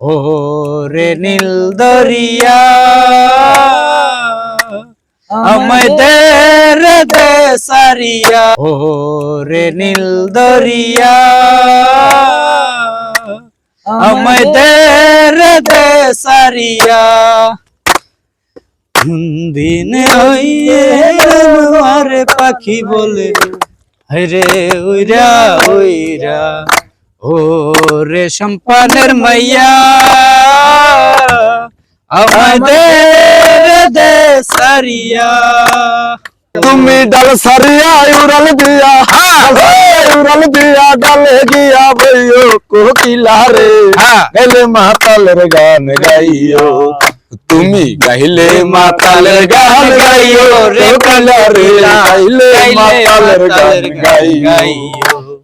ও রে নীল দরিয়া আমায় দে ও রে নীল দরিয়া আমায় দে দিন হইয়ে পাখি বলে হরে উইরা উইরা। ও রে সম্পানের মাইয়া আমাদের দে সারিয়া তুমি ডাল সারিয়া উড়াল দিয়া উড়াল দিয়া ডালে গিয়া বইও কোকিলা রে হ্যাঁ। গেলে মাতালের গান গাইও তুমি গাইলে মাতালের গান গাইও রে কোকিলা রে গাইলে মাতালের গান গাইও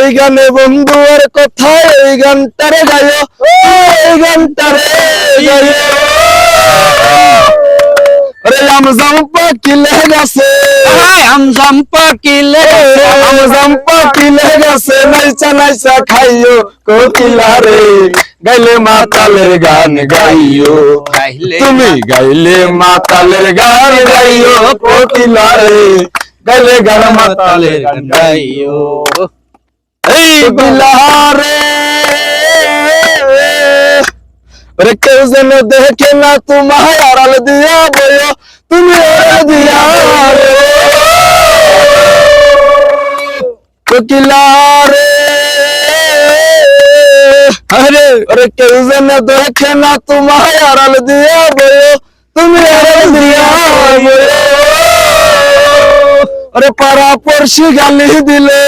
এই গানে বন্ধু আর কথা এই গানটারে গাইও এই গানটারে গাইও আরে আম জাম্পা কিলে গেছে আয় আম জাম্পা কিলে আম জাম্পা কিলে গেছে নাইচা নাইচা খাইও কোকিলা রে গাইলে মাতালের গান গাইও গাইলে তুমি গাইলে মাতালের গান গাইও কোকিলা রে গাইলে গান মাতালের গান গাইও এই কোকিলা রে ওরে কেউ যেন দেখে না তোমায় আড়াল দিয়া বইও। তুমি আড়াল দিয়া রে কোকিলা রে আরে ওরে কেউ যেন দেখে না তোমায় আড়াল দিয়া বইও। তুমি আড়াল দিয়া বইও। ওরে পাড়া পড়শি গালি দিলে।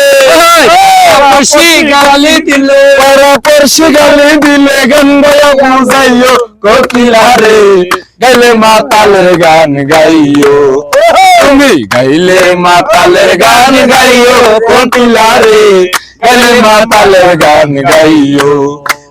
পড়শি গালি দিলে। পাড়া পড়শি গালি দিলে গন্ডয়া বুঝাইও কোকিলা রে গাইলে মাতালের গান গাইও। তুমি গাইলে মাতালের গান গাইও কোকিলা রে গাইলে মাতালের গান গাইও।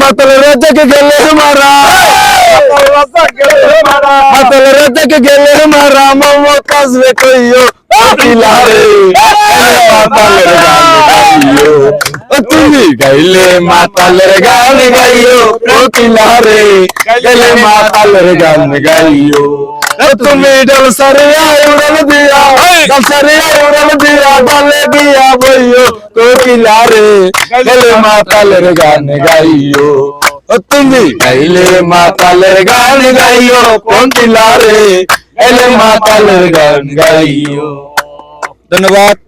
మతల రద్దకి గెల్లే మారా మతల రద్దకి గెల్లే మారా మమ్మ కాజ్ వెకొయ్యో তুমি গাইলে মাতালের গান গাইও পিলারে গাইলে মাতালের গান গাইও তুমি ডলসারে উড়াল দিয়া ডলসারে উড়াল দিয়া বলে দিয়া বইও কোকিলারে গাইলে মাতালের গান গাইও তুমি গাইলে মাতালের গান গাইও কোকিলারে গাইলে মাতালের গান গাইও। ধন্যবাদ।